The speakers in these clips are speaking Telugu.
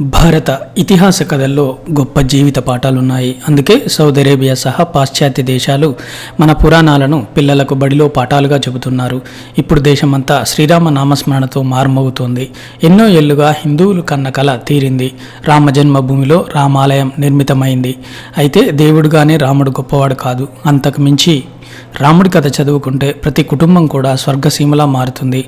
భారత ఇతిహాస కథల్లో గొప్ప జీవిత పాఠాలున్నాయి. అందుకే సౌదీ అరేబియా సహా పాశ్చాత్య దేశాలు మన పురాణాలను పిల్లలకు బడిలో పాఠాలుగా చెబుతున్నారు. ఇప్పుడు దేశమంతా శ్రీరామ నామస్మరణతో మారుమోగుతోంది ఎన్నో ఏళ్ళుగా హిందువులు కన్న కళ తీరింది. రామ జన్మభూమిలో రామాలయం నిర్మితమైంది. అయితే దేవుడుగానే రాముడు గొప్పవాడు కాదు. అంతకు మించి రాముడి కథ చదువుకుంటే ప్రతి కుటుంబం కూడా స్వర్గసీమలా మారుతుంది.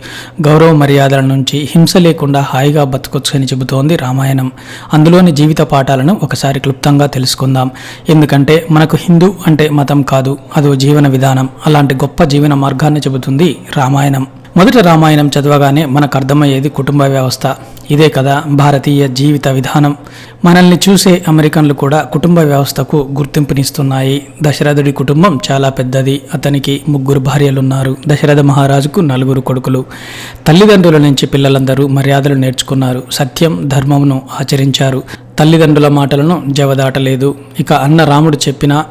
గౌరవ మర్యాదల నుంచి హింస లేకుండా హాయిగా బతకొచ్చు అని చెబుతోంది రామాయణం. అందులోని జీవిత పాఠాలను ఒకసారి క్లుప్తంగా తెలుసుకుందాం. ఎందుకంటే మనకు హిందూ అంటే మతం కాదు అదో జీవన విధానం. అలాంటి గొప్ప జీవన మార్గాన్ని చెబుతుంది రామాయణం. మొదట రామాయణం చదవగానే మనకు అర్థమయ్యేది కుటుంబ వ్యవస్థ. ఇదే కదా భారతీయ జీవిత విధానం. మనల్ని చూసే అమెరికన్లు కూడా కుటుంబ వ్యవస్థకు గుర్తింపునిస్తున్నాయి. దశరథుడి కుటుంబం చాలా పెద్దది. అతనికి ముగ్గురు భార్యలున్నారు. దశరథ మహారాజుకు నలుగురు కొడుకులు. తల్లిదండ్రుల నుంచి పిల్లలందరూ మర్యాదలు నేర్చుకున్నారు. సత్యం ధర్మమును ఆచరించారు. తల్లిదండ్రుల మాటలను జవదాటలేదు. ఇక అన్న రాముడు చెప్పిన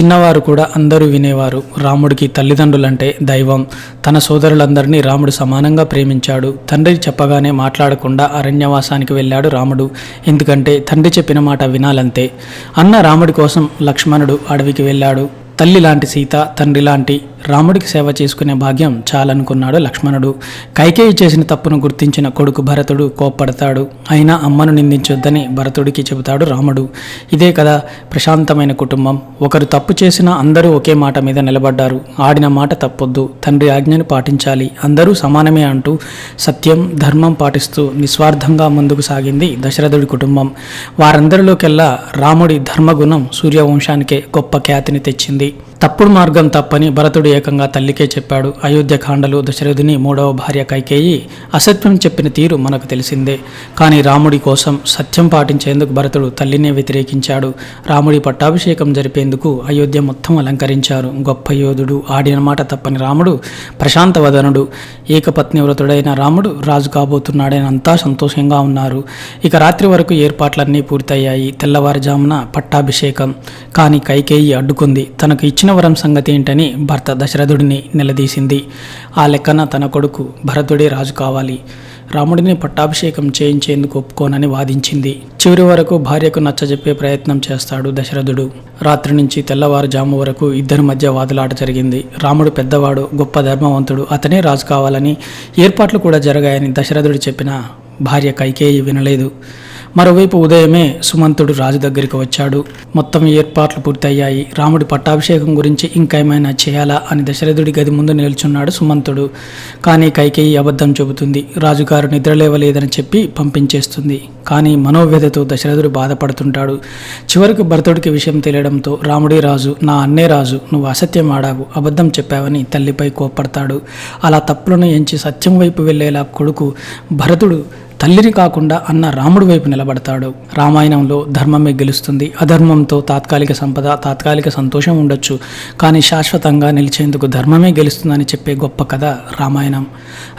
చిన్నవారు కూడా అందరూ వినేవారు. రాముడికి తల్లిదండ్రులంటే దైవం. తన సోదరులందరినీ రాముడు సమానంగా ప్రేమించాడు. తండ్రి చెప్పగానే మాట్లాడకుండా అరణ్యవాసానికి వెళ్ళాడు రాముడు. ఎందుకంటే తండ్రి చెప్పిన మాట వినాలంతే. అన్న రాముడి కోసం లక్ష్మణుడు అడవికి వెళ్ళాడు. తల్లి లాంటి సీత తండ్రి లాంటి రాముడికి సేవ చేసుకునే భాగ్యం చాలనుకున్నాడు లక్ష్మణుడు. కైకేయి చేసిన తప్పును గుర్తించిన కొడుకు భరతుడు కోప్పడతాడు. అయినా అమ్మను నిందించొద్దని భరతుడికి చెబుతాడు రాముడు. ఇదే కదా ప్రశాంతమైన కుటుంబం. ఒకరు తప్పు చేసినా అందరూ ఒకే మాట మీద నిలబడ్డారు. ఆడిన మాట తప్పొద్దు. తండ్రి ఆజ్ఞను పాటించాలి. అందరూ సమానమే అంటూ సత్యం ధర్మం పాటిస్తూ నిస్వార్థంగా ముందుకు సాగింది దశరథుడి కుటుంబం. వారందరిలోకెల్లా రాముడి ధర్మగుణం సూర్యవంశానికే గొప్ప ఖ్యాతిని తెచ్చింది. తప్పుడు మార్గం తప్పని భరతుడు ఏకంగా తల్లికే చెప్పాడు. అయోధ్య కాండలు దశరథుని మూడవ భార్య కైకేయి అసత్యం చెప్పిన తీరు మనకు తెలిసిందే. కానీ రాముడి కోసం సత్యం పాటించేందుకు భరతుడు తల్లినే వ్యతిరేకించాడు. రాముడి పట్టాభిషేకం జరిపేందుకు అయోధ్య మొత్తం అలంకరించారు. గొప్ప యోధుడు ఆడిన మాట తప్పని రాముడు ప్రశాంత వదనుడు ఏకపత్ని వ్రతుడైన రాముడు రాజు కాబోతున్నాడని అంతా సంతోషంగా ఉన్నారు. ఇక రాత్రి వరకు ఏర్పాట్లన్నీ పూర్తయ్యాయి. తెల్లవారుజామున పట్టాభిషేకం. కానీ కైకేయి అడ్డుకుంది. తనకు ఇచ్చిన వరం సంగతి ఏంటని భర్త దశరథుడిని నిలదీసింది. ఆ లెక్కన తన కొడుకు భరతుడే రాజు కావాలి. రాముడిని పట్టాభిషేకం చేయించేందుకు ఒప్పుకోనని వాదించింది. చివరి వరకు భార్యకు నచ్చజెప్పే ప్రయత్నం చేస్తాడు దశరథుడు. రాత్రి నుంచి తెల్లవారుజాము వరకు ఇద్దరి మధ్య వాదులాట జరిగింది. రాముడు పెద్దవాడు గొప్ప ధర్మవంతుడు అతనే రాజు కావాలని ఏర్పాట్లు కూడా జరగాయని దశరథుడు చెప్పిన భార్య కైకేయి వినలేదు. మరోవైపు ఉదయమే సుమంతుడు రాజు దగ్గరికి వచ్చాడు. మొత్తం ఏర్పాట్లు పూర్తయ్యాయి. రాముడి పట్టాభిషేకం గురించి ఇంకా ఏమైనా చేయాలా అని దశరథుడి గది ముందు నిల్చున్నాడు సుమంతుడు. కానీ కైకేయి అబద్ధం చెబుతుంది. రాజుగారు నిద్రలేవలేదని చెప్పి పంపించేస్తుంది. కానీ మనోవ్యధతో దశరథుడు బాధపడుతుంటాడు. చివరికి భరతుడికి విషయం తెలియడంతో రాముడి రాజు నా అన్నే రాజు నువ్వు అసత్యం ఆడావు అబద్ధం చెప్పావని తల్లిపై కోప్పడతాడు. అలా తప్పులను ఎంచి సత్యం వైపు వెళ్ళేలా కొడుకు భరతుడు తల్లిని కాకుండా అన్న రాముడి వైపు నిలబడతాడు. రామాయణంలో ధర్మమే గెలుస్తుంది. అధర్మంతో తాత్కాలిక సంపద తాత్కాలిక సంతోషం ఉండొచ్చు. కానీ శాశ్వతంగా నిలిచేందుకు ధర్మమే గెలుస్తుందని చెప్పే గొప్ప కథ రామాయణం.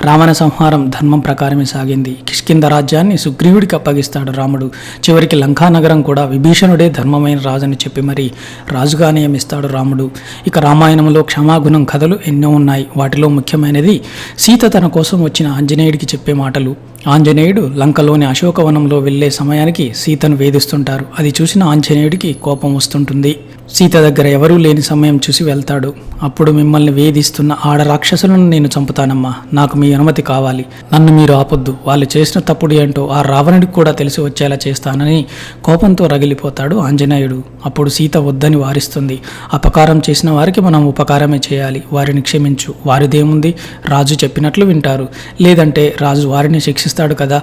రావణ సంహారం ధర్మం ప్రకారమే సాగింది. కిష్కింద రాజ్యాన్ని సుగ్రీవుడికి అప్పగిస్తాడు రాముడు. చివరికి లంకానగరం కూడా విభీషణుడే ధర్మమైన రాజని చెప్పి మరి రాజుగా నియమిస్తాడు రాముడు. ఇక రామాయణంలో క్షమాగుణం కథలు ఎన్నో ఉన్నాయి. వాటిలో ముఖ్యమైనది సీత తన కోసం వచ్చిన ఆంజనేయుడికి చెప్పే మాటలు. ఆంజనేయుడు లంకలోని అశోకవనంలో వెళ్ళే సమయానికి సీతను వేధిస్తుంటారు. అది చూసిన ఆంజనేయుడికి కోపం వస్తుంటుంది. సీత దగ్గర ఎవరూ లేని సమయం చూసి వెళ్తాడు. అప్పుడు మిమ్మల్ని వేధిస్తున్న ఆడ రాక్షసులను నేను చంపుతానమ్మా. నాకు మీ అనుమతి కావాలి. నన్ను మీరు ఆపొద్దు. వాళ్ళు చేసిన తప్పుడు ఏంటో ఆ రావణుడికి కూడా తెలిసి వచ్చేలా చేస్తానని కోపంతో రగిలిపోతాడు ఆంజనేయుడు. అప్పుడు సీత వద్దని వారిస్తుంది. అపకారం చేసిన వారికి మనం ఉపకారమే చేయాలి. వారిని క్షమించు. వారిదేముంది? రాజు చెప్పినట్లు వింటారు. లేదంటే రాజు వారిని శిక్షిస్తాడు కదా?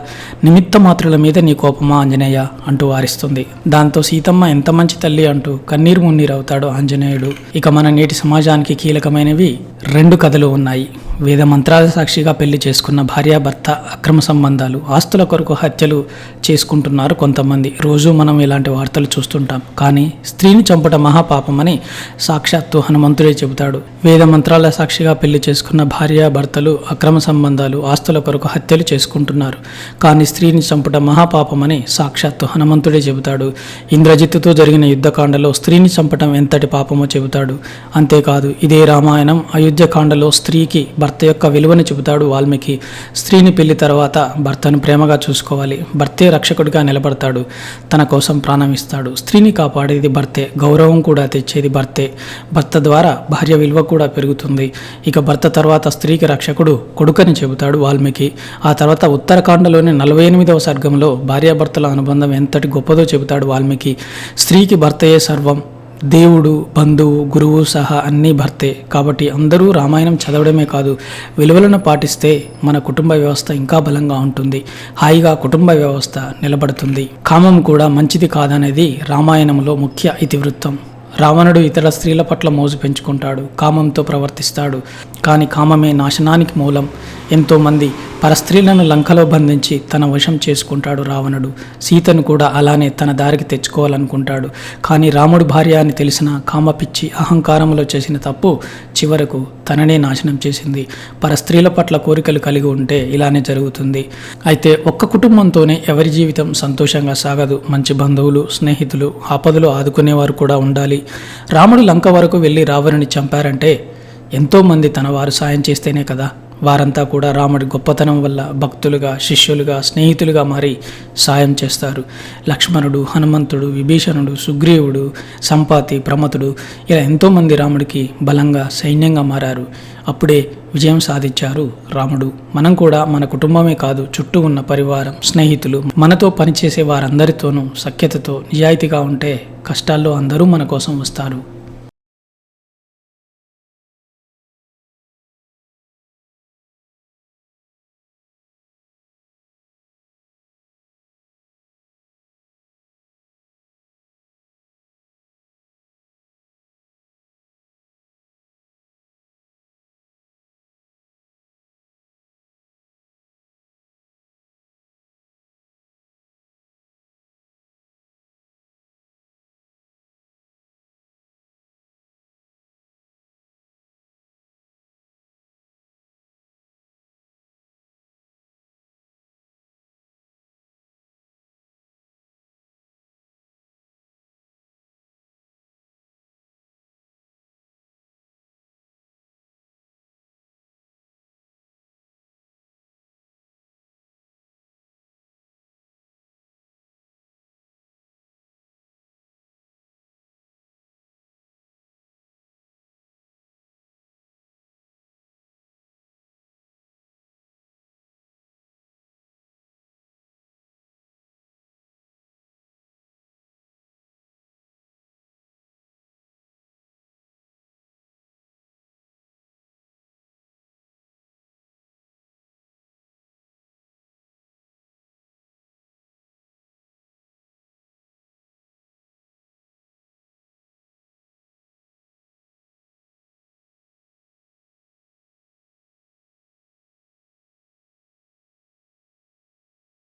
నిమిత్త మాత్రుల మీద నీ కోపమా ఆంజనేయ? అంటూ వారిస్తుంది. దాంతో సీతమ్మ ఎంత మంచి తల్లి అంటూ కన్నీరు మున్నీరు అవుతాడు ఆంజనేయుడు. ఇక మన నేటి సమాజానికి కీలకమైనవి రెండు కథలు ఉన్నాయి. వేద మంత్రాల సాక్షిగా పెళ్ళి చేసుకున్న భార్యాభర్త అక్రమ సంబంధాలు ఆస్తుల కొరకు హత్యలు చేసుకుంటున్నారు కొంతమంది. రోజు మనం ఇలాంటి వార్తలు చూస్తుంటాం. కానీ స్త్రీని చంపట మహాపాపమని సాక్షాత్తు హనుమంతుడే చెబుతాడు. వేద మంత్రాల సాక్షిగా పెళ్ళి చేసుకున్న భార్యాభర్తలు అక్రమ సంబంధాలు ఆస్తుల కొరకు హత్యలు చేసుకుంటున్నారు. కానీ స్త్రీని చంపట మహాపాపమని సాక్షాత్తు హనుమంతుడే చెబుతాడు. ఇంద్రజిత్తుతో జరిగిన యుద్ధకాండలో స్త్రీని చంపటం ఎంతటి పాపమో చెబుతాడు. అంతేకాదు ఇదే రామాయణం అయోధ్యకాండలో స్త్రీకి భర్త యొక్క విలువను చెబుతాడు వాల్మీకి. స్త్రీని పెళ్ళి తర్వాత భర్తను ప్రేమగా చూసుకోవాలి. భర్తే రక్షకుడిగా నిలబడతాడు. తన కోసం ప్రాణం ఇస్తాడు. స్త్రీని కాపాడేది భర్తే. గౌరవం కూడా తెచ్చేది భర్తే. భర్త ద్వారా భార్య విలువ కూడా పెరుగుతుంది. ఇక భర్త తర్వాత స్త్రీకి రక్షకుడు కొడుకని చెబుతాడు వాల్మీకి. ఆ తర్వాత ఉత్తరాఖండలోని నలభై ఎనిమిదవ సర్గంలో భార్యాభర్తల అనుబంధం ఎంతటి గొప్పదో చెబుతాడు వాల్మీకి. స్త్రీకి భర్తయే సర్వం. దేవుడు బంధువు గురువు సహా అన్నీ భర్తే. కాబట్టి అందరూ రామాయణం చదవడమే కాదు విలువలను పాటిస్తే మన కుటుంబ వ్యవస్థ ఇంకా బలంగా ఉంటుంది. హాయిగా కుటుంబ వ్యవస్థ నిలబడుతుంది. కామం కూడా మంచిది కాదనేది రామాయణంలో ముఖ్య ఇతివృత్తం. రావణుడు ఇతర స్త్రీల పట్ల మోజు పెంచుకుంటాడు కామంతో ప్రవర్తిస్తాడు. కానీ కామమే నాశనానికి మూలం. ఎంతోమంది పరస్త్రీలను లంకలో బంధించి తన వశం చేసుకుంటాడు రావణుడు. సీతను కూడా అలానే తన దారికి తెచ్చుకోవాలనుకుంటాడు. కానీ రాముడు భార్య అని తెలిసిన కామపిచ్చి అహంకారంలో చేసిన తప్పు చివరకు తననే నాశనం చేసింది. పరస్త్రీల పట్ల కోరికలు కలిగి ఉంటే ఇలానే జరుగుతుంది. అయితే ఒక్క కుటుంబంతోనే ఎవరి జీవితం సంతోషంగా సాగదు. మంచి బంధువులు స్నేహితులు ఆపదలు ఆదుకునేవారు కూడా ఉండాలి. రాముడు లంక వరకు వెళ్ళి రావణుని చంపారంటే ఎంతోమంది తన వారు సాయం చేస్తేనే కదా. వారంతా కూడా రాముడి గొప్పతనం వల్ల భక్తులుగా శిష్యులుగా స్నేహితులుగా మారి సాయం చేస్తారు. లక్ష్మణుడు హనుమంతుడు విభీషణుడు సుగ్రీవుడు సంపాతి ప్రమతుడు ఇలా ఎంతోమంది రాముడికి బలంగా సైన్యంగా మారారు. అప్పుడే విజయం సాధించారు రాముడు. మనం కూడా మన కుటుంబమే కాదు చుట్టూ ఉన్న పరివారం స్నేహితులు మనతో పనిచేసే వారందరితోనూ సఖ్యతతో నిజాయితీగా ఉంటే కష్టాల్లో అందరూ మన కోసం వస్తారు.